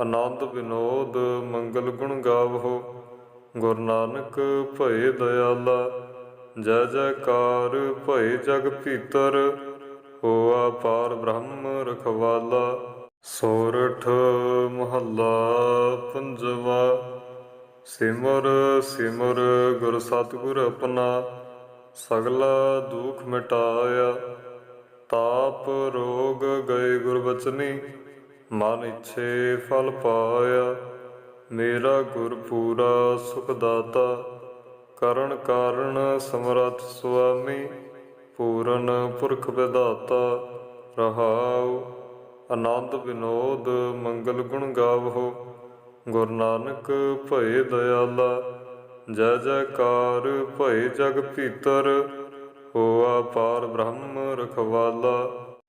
ਆਨੰਦ ਵਿਨੋਦ ਮੰਗਲ ਗੁਣ ਗਾਵੋ। ਗੁਰੂ ਨਾਨਕ ਭਏ ਦਇਆਲਾ, ਜੈ ਜੈਕਾਰ ਭਏ ਜਗ ਭੀਤਰ, ਹੋਆ ਪਾਰ ਬ੍ਰਹਮ ਰਖਵਾਲਾ। ਸੋਰਠ ਮਹੱਲਾ ਪੰਜਵਾ, ਸਿਮਰ ਸਿਮਰ ਗੁਰ ਸਤਿਗੁਰ ਆਪਣਾ, ਸਗਲਾ ਦੁਖ ਮਿਟਾਇਆ। ਤਾਪ ਰੋਗ ਗਏ ਗੁਰ ਬਚਨੀ ਮਨ ਇਛੇ ਫਲ ਪਾਇਆ, ਮੇਰਾ ਗੁਰ ਪੂਰਾ ਸੁਖ ਦਾਤਾ। ਕਰਨ ਕਾਰਣ ਸਮਰਥ ਸੁਆਮੀ, ਪੂਰਨ ਪੁਰਖ ਵਿਦਾਤਾ ਰਹਾਉ, ਆਨੰਦ ਵਿਨੋਦ, ਮੰਗਲ ਗੁਣ ਗਾਵੋ। ਗੁਰੂ ਨਾਨਕ ਭਏ ਦਇਆਲਾ, ਜੈ ਜੈਕਾਰ ਭਏ ਜਗ ਭੀਤਰ। ਹੋਆ ਪਾਰ ਬ੍ਰਹਮ ਰਖਵਾਲਾ।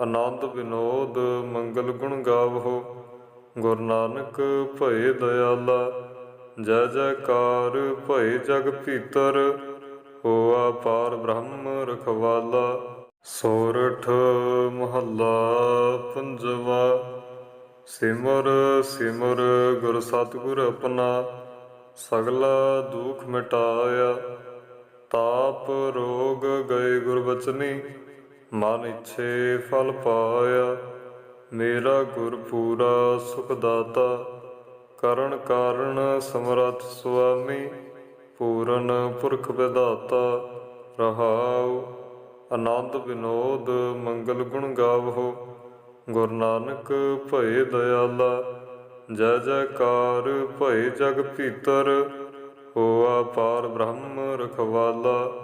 ਆਨੰਦ ਵਿਨੋਦ ਮੰਗਲ ਗੁਣ ਗਾਵੋ। ਗੁਰੂ ਨਾਨਕ ਭਏ ਦਇਆਲਾ, ਜੈ ਜੈਕਾਰ ਭਏ ਜਗ ਭੀਤਰ, ਹੋਆ ਪਾਰ ਬ੍ਰਹਮ ਰਖਵਾਲਾ। ਸੋਰਠ ਮਹੱਲਾ ਪੰਜਵਾ, ਸਿਮਰ ਸਿਮਰ ਗੁਰ ਸਤਿਗੁਰ ਆਪਣਾ, ਸਗਲਾ ਦੁਖ ਮਿਟਾਇਆ। ਤਾਪ ਰੋਗ ਗਏ ਗੁਰ ਬਚਨੀ ਮਨ ਇੱਛੇ ਫਲ ਪਾਇਆ, ਮੇਰਾ ਗੁਰ ਪੂਰਾ ਸੁਖ ਦਾਤਾ। ਕਰਨ ਕਾਰਣ ਸਮਰਥ ਸੁਆਮੀ, ਪੂਰਨ ਪੁਰਖ ਵਿਦਾਤਾ ਰਹਾਉ, ਆਨੰਦ ਵਿਨੋਦ, ਮੰਗਲ ਗੁਣ ਗਾਵੋ। ਗੁਰੂ ਨਾਨਕ ਭਏ ਦਇਆਲਾ, ਜੈ ਜੈਕਾਰ ਭਏ ਜਗ ਭੀਤਰ। ਹੋਆ ਪਾਰ ਬ੍ਰਹਮ ਰਖਵਾਲਾ।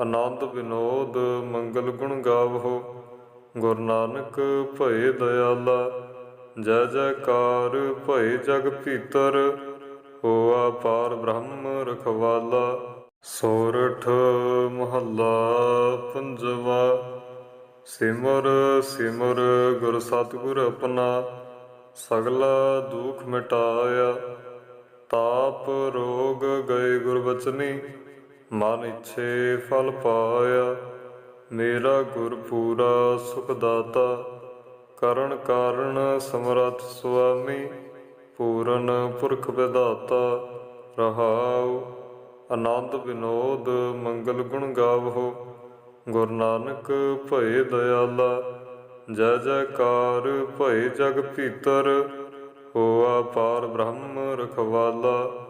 ਆਨੰਦ ਵਿਨੋਦ ਮੰਗਲ ਗੁਣ ਗਾਵੋ, ਗੁਰ ਨਾਨਕ ਭਏ ਦਇਆਲਾ, ਜੈ ਜੈਕਾਰ ਭਏ ਜਗ ਭੀਤਰ, ਹੋਆ ਪਾਰ ਬ੍ਰਹਮ ਰਖਵਾਲਾ। ਸੋਰਠ ਮਹੱਲਾ ਪੰਜਵਾ, ਸਿਮਰ ਸਿਮਰ ਗੁਰ ਸਤਿਗੁਰ ਆਪਣਾ, ਸਗਲਾ ਦੁਖ ਮਿਟਾਇਆ। ਤਾਪ ਰੋਗ ਗਏ ਗੁਰ ਬਚਨੀ ਮਨ ਇੱਛੇ ਫਲ ਪਾਇਆ, ਮੇਰਾ ਗੁਰ ਪੂਰਾ ਸੁਖ ਦਾਤਾ। ਕਰਨ ਕਾਰਣ ਸਮਰਥ ਸੁਆਮੀ, ਪੂਰਨ ਪੁਰਖ ਵਿਦਾਤਾ ਰਹਾਉ, ਆਨੰਦ ਵਿਨੋਦ, ਮੰਗਲ ਗੁਣ ਗਾਵੋ। ਗੁਰੂ ਨਾਨਕ ਭਏ ਦਇਆਲਾ, ਜੈ ਜੈਕਾਰ ਭਏ ਜਗ ਭੀਤਰ। ਹੋਆ ਪਾਰ ਬ੍ਰਹਮ ਰਖਵਾਲਾ।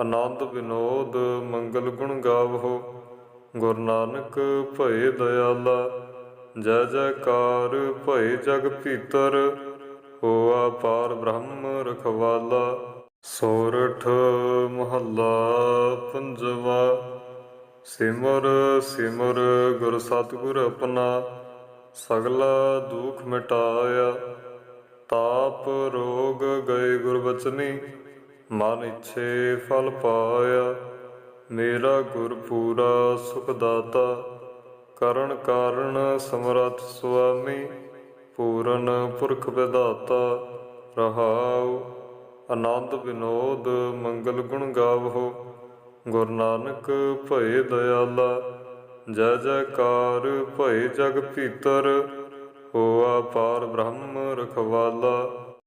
ਆਨੰਦ ਵਿਨੋਦ ਮੰਗਲ ਗੁਣ ਗਾਵੋ। ਗੁਰੂ ਨਾਨਕ ਭਏ ਦਇਆਲਾ, ਜੈ ਜੈਕਾਰ ਭਏ ਜਗ ਭੀਤਰ, ਹੋਆ ਪਾਰ ਬ੍ਰਹਮ ਰਖਵਾਲਾ। ਸੋਰਠ ਮਹੱਲਾ ਪੰਜਵਾ, ਸਿਮਰ ਸਿਮਰ ਗੁਰ ਸਤਿਗੁਰ ਆਪਣਾ, ਸਗਲਾ ਦੁਖ ਮਿਟਾਇਆ। ਤਾਪ ਰੋਗ ਗਏ ਗੁਰ ਬਚਨੀ ਮਨ ਇਛੇ ਫਲ ਪਾਇਆ, ਮੇਰਾ ਗੁਰ ਪੂਰਾ ਸੁਖ ਦਾਤਾ। ਕਰਨ ਕਾਰਣ ਸਮਰਥ ਸੁਆਮੀ, ਪੂਰਨ ਪੁਰਖ ਵਿਦਾਤਾ ਰਹਾਉ, ਆਨੰਦ ਵਿਨੋਦ, ਮੰਗਲ ਗੁਣ ਗਾਵੋ। ਗੁਰੂ ਨਾਨਕ ਭਏ ਦਇਆਲਾ, ਜੈ ਜੈਕਾਰ ਭਏ ਜਗ ਭੀਤਰ। ਹੋਆ ਪਾਰ ਬ੍ਰਹਮ ਰਖਵਾਲਾ।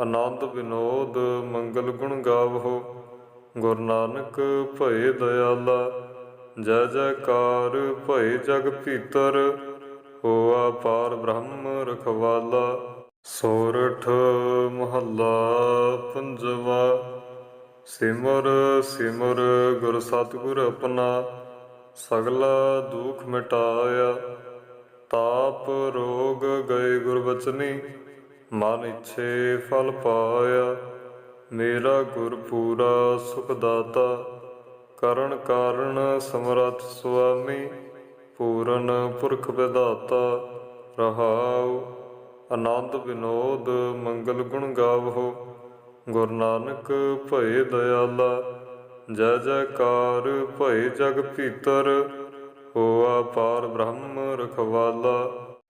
ਆਨੰਦ ਵਿਨੋਦ ਮੰਗਲ ਗੁਣ ਗਾਵੋ। ਗੁਰੂ ਨਾਨਕ ਭਏ ਦਇਆਲਾ, ਜੈ ਜੈਕਾਰ ਭਏ ਜਗ ਭੀਤਰ, ਹੋਆ ਪਾਰ ਬ੍ਰਹਮ ਰਖਵਾਲਾ। ਸੋਰਠ ਮਹੱਲਾ ਪੰਜਵਾ, ਸਿਮਰ ਸਿਮਰ ਗੁਰ ਸਤਿਗੁਰ ਆਪਣਾ, ਸਗਲਾ ਦੁਖ ਮਿਟਾਇਆ। ਤਾਪ ਰੋਗ ਗਏ ਗੁਰ ਬਚਨੀ ਮਨ ਇੱਛੇ ਫਲ ਪਾਇਆ, ਮੇਰਾ ਗੁਰ ਪੂਰਾ ਸੁਖ ਦਾਤਾ। ਕਰਨ ਕਾਰਣ ਸਮਰਥ ਸੁਆਮੀ, ਪੂਰਨ ਪੁਰਖ ਵਿਦਾਤਾ ਰਹਾਉ, ਆਨੰਦ ਵਿਨੋਦ, ਮੰਗਲ ਗੁਣ ਗਾਵੋ। ਗੁਰੂ ਨਾਨਕ ਭਏ ਦਇਆਲਾ, ਜੈ ਜੈਕਾਰ ਭਏ ਜਗ ਭੀਤਰ। ਹੋਆ ਪਾਰ ਬ੍ਰਹਮ ਰਖਵਾਲਾ।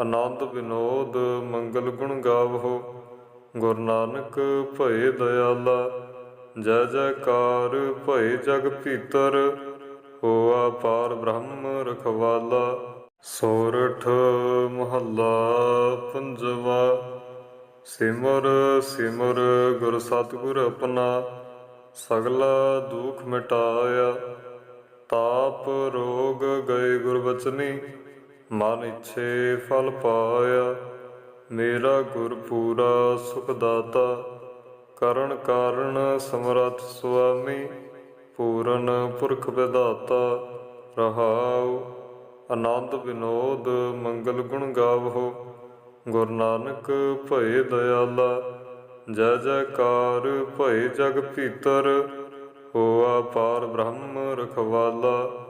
ਆਨੰਦ ਵਿਨੋਦ ਮੰਗਲ ਗੁਣ ਗਾਵੋ। ਗੁਰ ਨਾਨਕ ਭਏ ਦਇਆਲਾ, ਜੈ ਜੈਕਾਰ ਭਏ ਜਗ ਭੀਤਰ, ਹੋਆ ਪਾਰ ਬ੍ਰਹਮ ਰਖਵਾਲਾ। ਸੋਰਠ ਮਹੱਲਾ ਪੰਜਵਾ, ਸਿਮਰ ਸਿਮਰ ਗੁਰ ਸਤਿਗੁਰ ਆਪਣਾ, ਸਗਲਾ ਦੁਖ ਮਿਟਾਇਆ। ਤਾਪ ਰੋਗ ਗਏ ਗੁਰ ਬਚਨੀ ਮਨ ਇੱਛੇ ਫਲ ਪਾਇਆ, ਮੇਰਾ ਗੁਰ ਪੂਰਾ ਸੁਖ ਦਾਤਾ। ਕਰਨ ਕਾਰਣ ਸਮਰਥ ਸੁਆਮੀ, ਪੂਰਨ ਪੁਰਖ ਵਿਦਾਤਾ ਰਹਾਉ, ਆਨੰਦ ਵਿਨੋਦ, ਮੰਗਲ ਗੁਣ ਗਾਵੋ। ਗੁਰੂ ਨਾਨਕ ਭਏ ਦਇਆਲਾ, ਜੈ ਜੈਕਾਰ ਭਏ ਜਗ ਭੀਤਰ। ਹੋਆ ਪਾਰ ਬ੍ਰਹਮ ਰਖਵਾਲਾ।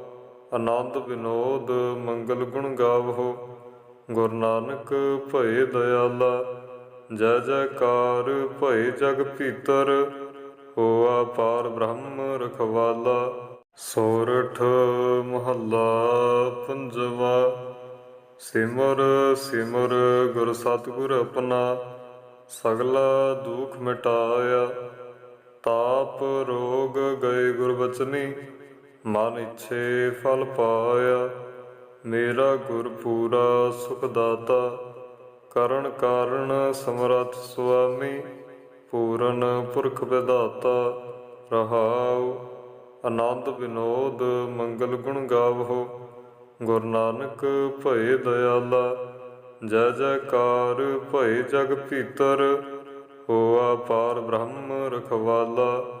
ਆਨੰਦ ਵਿਨੋਦ ਮੰਗਲ ਗੁਣ ਗਾਵੋ। ਗੁਰੂ ਨਾਨਕ ਭਏ ਦਇਆਲਾ, ਜੈ ਜੈਕਾਰ ਭਏ ਜਗ ਭੀਤਰ, ਹੋਆ ਪਾਰ ਬ੍ਰਹਮ ਰਖਵਾਲਾ। ਸੋਰਠ ਮਹੱਲਾ ਪੰਜਵਾ, ਸਿਮਰ ਸਿਮਰ ਗੁਰ ਸਤਿਗੁਰ ਆਪਣਾ, ਸਗਲਾ ਦੁਖ ਮਿਟਾਇਆ। ਤਾਪ ਰੋਗ ਗਏ ਗੁਰ ਬਚਨੀ ਮਨ ਇਛੇ ਫਲ ਪਾਇਆ, ਮੇਰਾ ਗੁਰ ਪੂਰਾ ਸੁਖ ਦਾਤਾ। ਕਰਨ ਕਾਰਣ ਸਮਰਥ ਸੁਆਮੀ, ਪੂਰਨ ਪੁਰਖ ਵਿਦਾਤਾ ਰਹਾਉ, ਆਨੰਦ ਵਿਨੋਦ, ਮੰਗਲ ਗੁਣ ਗਾਵੋ। ਗੁਰੂ ਨਾਨਕ ਭਏ ਦਇਆਲਾ, ਜੈ ਜੈਕਾਰ ਭਏ ਜਗ ਭੀਤਰ। ਹੋਆ ਪਾਰ ਬ੍ਰਹਮ ਰਖਵਾਲਾ।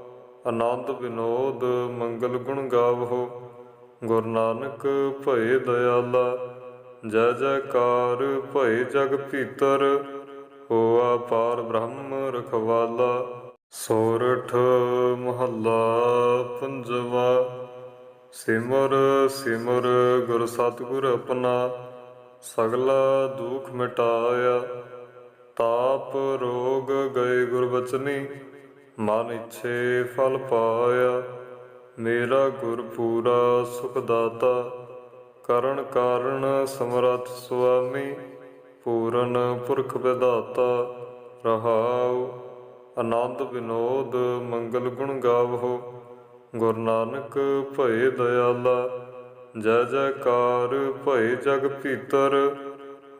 ਆਨੰਦ ਵਿਨੋਦ ਮੰਗਲ ਗੁਣ ਗਾਵੋ। ਗੁਰੂ ਨਾਨਕ ਭਏ ਦਇਆਲਾ, ਜੈ ਜੈਕਾਰ ਭਏ ਜਗ ਭੀਤਰ, ਹੋਆ ਪਾਰ ਬ੍ਰਹਮ ਰਖਵਾਲਾ। ਸੋਰਠ ਮਹੱਲਾ ਪੰਜਵਾ, ਸਿਮਰ ਸਿਮਰ ਗੁਰ ਸਤਿਗੁਰ ਆਪਣਾ, ਸਗਲਾ ਦੁਖ ਮਿਟਾਇਆ। ਤਾਪ ਰੋਗ ਗਏ ਗੁਰ ਬਚਨੀ ਮਨ ਇਛੇ ਫਲ ਪਾਇਆ, ਮੇਰਾ ਗੁਰ ਪੂਰਾ ਸੁਖ ਦਾਤਾ। ਕਰਨ ਕਾਰਣ ਸਮਰੱਥ ਸੁਆਮੀ, ਪੂਰਨ ਪੁਰਖ ਵਿਦਾਤਾ ਰਹਾਉ, ਆਨੰਦ ਵਿਨੋਦ, ਮੰਗਲ ਗੁਣ ਗਾਵੋ। ਗੁਰੂ ਨਾਨਕ ਭਏ ਦਇਆਲਾ, ਜੈ ਜੈਕਾਰ ਭਏ ਜਗ ਭੀਤਰ।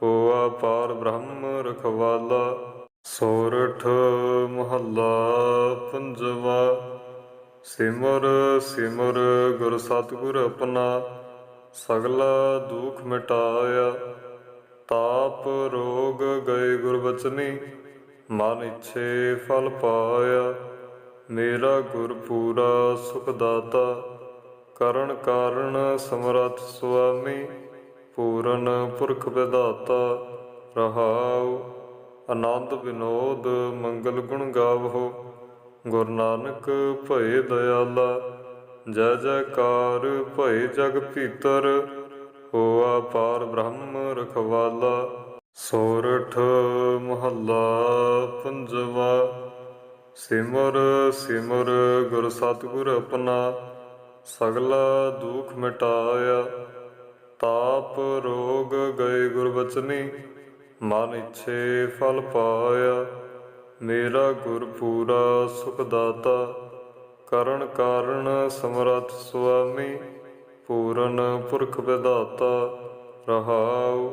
ਹੋਆ ਪਾਰ ਬ੍ਰਹਮ ਰਖਵਾਲਾ, ਸੋਰਠ ਮਹੱਲਾ। ਪੰਜਵਾ, ਸਿਮਰ ਸਿਮਰ ਗੁਰ ਸਤਿਗੁਰ ਆਪਣਾ, ਸਗਲਾ ਦੁਖ ਮਿਟਾਇਆ। ਤਾਪ ਰੋਗ ਗਏ ਗੁਰ ਬਚਨੀ ਮਨ ਇਛੇ ਫਲ ਪਾਇਆ। ਮੇਰਾ ਗੁਰ ਪੂਰਾ ਸੁਖ ਦਾਤਾ ਕਰਨ ਕਾਰਣ ਸਮਰੱਥ ਸੁਆਮੀ, ਪੂਰਨ ਪੁਰਖ ਵਿਦਾਤਾ ਰਹਾਉ। ਆਨੰਦ ਵਿਨੋਦ ਮੰਗਲ ਗੁਣ ਗਾਵੋ। ਗੁਰ ਨਾਨਕ ਭਏ ਦਇਆਲਾ, ਜੈ ਜੈਕਾਰ ਭਏ ਜਗ ਭੀਤਰ, ਹੋਆ ਪਾਰ ਬ੍ਰਹਮ ਰਖਵਾਲਾ। ਸੋਰਠ ਮਹੱਲਾ ਪੰਜਵਾ, ਸਿਮਰ ਸਿਮਰ ਗੁਰ ਸਤਿਗੁਰ ਆਪਣਾ, ਸਗਲਾ ਦੁਖ ਮਿਟਾਇਆ। ਤਾਪ ਰੋਗ ਗਏ ਗੁਰ ਬਚਨੀ ਮਨ ਇਛੇ ਫਲ ਪਾਇਆ। ਮੇਰਾ ਗੁਰ ਪੂਰਾ ਸੁਖ ਦਾਤਾ, ਕਰਨ ਕਾਰਣ ਸਮਰੱਥ ਸੁਆਮੀ, ਪੂਰਨ ਪੁਰਖ ਵਿਦਾਤਾ ਰਹਾਉ,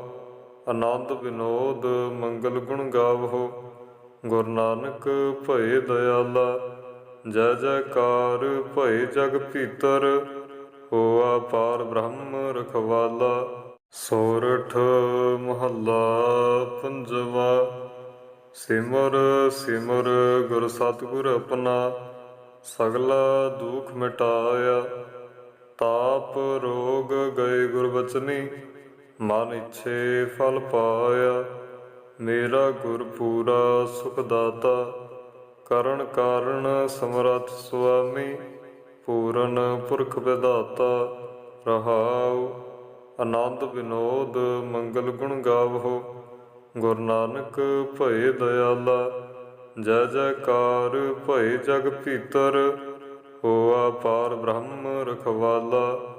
ਆਨੰਦ ਵਿਨੋਦ, ਮੰਗਲ ਗੁਣ ਗਾਵੋ। ਗੁਰੂ ਨਾਨਕ ਭਏ ਦਇਆਲਾ, ਜੈ ਜੈਕਾਰ ਭਏ ਜਗ ਭੀਤਰ, ਹੋਆ ਪਾਰ ਬ੍ਰਹਮ ਰਖਵਾਲਾ। ਸੋਰਠ ਮਹੱਲਾ ਪੰਜਵਾ ਸਿਮਰ ਸਿਮਰ ਗੁਰ ਸਤਿਗੁਰ ਆਪਣਾ, ਸਗਲਾ ਦੁਖ ਮਿਟਾਇਆ। ਤਾਪ ਰੋਗ ਗਏ ਗੁਰ ਬਚਨੀ ਮਨ ਇਛੇ ਫਲ ਪਾਇਆ। ਮੇਰਾ ਗੁਰ ਪੂਰਾ ਸੁਖ ਦਾਤਾ, ਕਰਨ ਕਾਰਣ ਸਮਰੱਥ ਸੁਆਮੀ, ਪੂਰਨ ਪੁਰਖ ਵਿਦਾਤਾ ਰਹਾਉ। ਆਨੰਦ ਵਿਨੋਦ ਮੰਗਲ ਗੁਣ ਗਾਵੋ। ਗੁਰੂ ਨਾਨਕ ਭਏ ਦਇਆਲਾ ਜੈ ਜੈਕਾਰ ਭਏ ਜਗ ਭੀਤਰ ਹੋਆ ਪਾਰ ਬ੍ਰਹਮ ਰਖਵਾਲਾ।